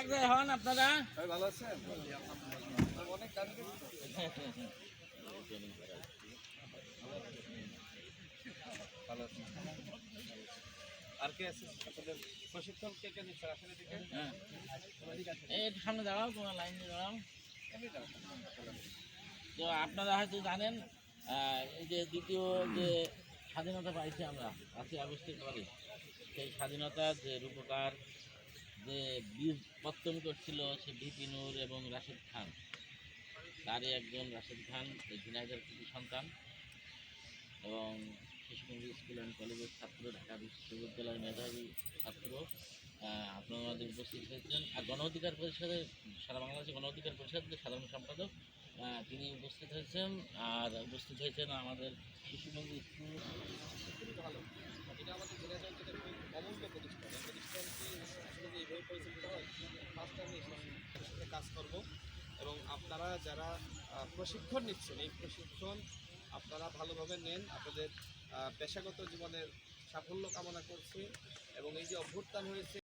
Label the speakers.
Speaker 1: এক জায়গায় হন আপনারা?
Speaker 2: ভালো আছেন? অনেক দামি ভালো আছেন। আর কে আছে? প্রশিক্ষণ কে কে দিচ্ছে আসলে দিকে
Speaker 1: হ্যাঁ। এই সামনে দাঁড়াও তোমার লাইন দিয়ে দাঁড়াও। তো আপনারা হয়তো জানেন এই যে দ্বিতীয় যে স্বাধীনতা পাইছি আমরা পাঁচই আগস্টের পরে সেই স্বাধীনতার যে রূপকার যে বীর পত্তন করছিল সে বিপিনুর এবং রাশেদ খান। তারই একজন রাশেদ খান এই ঝিনাইদের কৃতি সন্তান। এবং শিশুকুঞ্জ স্কুল অ্যান্ড কলেজের ছাত্র, ঢাকা বিশ্ববিদ্যালয়ের মেধাবী ছাত্র আপনারা আমাদের উপস্থিত হয়েছেন। আর গণ অধিকার পরিষদের, সারা বাংলাদেশের গণ অধিকার পরিষদের সাধারণ সম্পাদক তিনি উপস্থিত হয়েছেন। আর উপস্থিত হয়েছেন আমাদের শিশুকুঞ্জ স্কুল
Speaker 2: আপনারা যারা প্রশিক্ষণ নিচ্ছেন, এই প্রশিক্ষণ আপনারা ভালোভাবে নেন, আপনাদের পেশাগত জীবনের সাফল্য কামনা করছি এবং এই যে অভ্যুত্থান হয়েছে